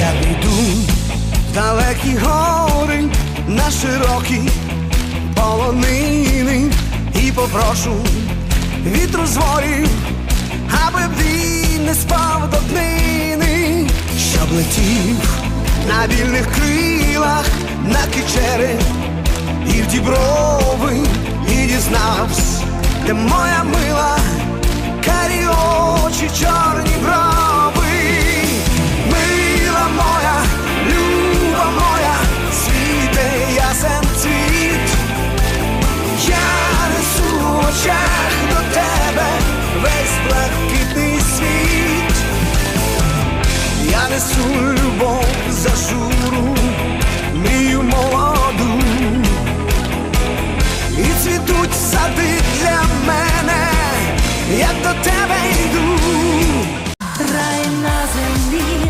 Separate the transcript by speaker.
Speaker 1: Я піду в далекі гори на широкі полонини і попрошу вітру з ворів, аби він не спав до днини, щоб летів на вільних крилах, на кичери і в діброви, і дізнавсь, де моя мила, несу любов за журу, мрію молоду, і цвітуть сади для мене, я до тебе йду, рай на землі.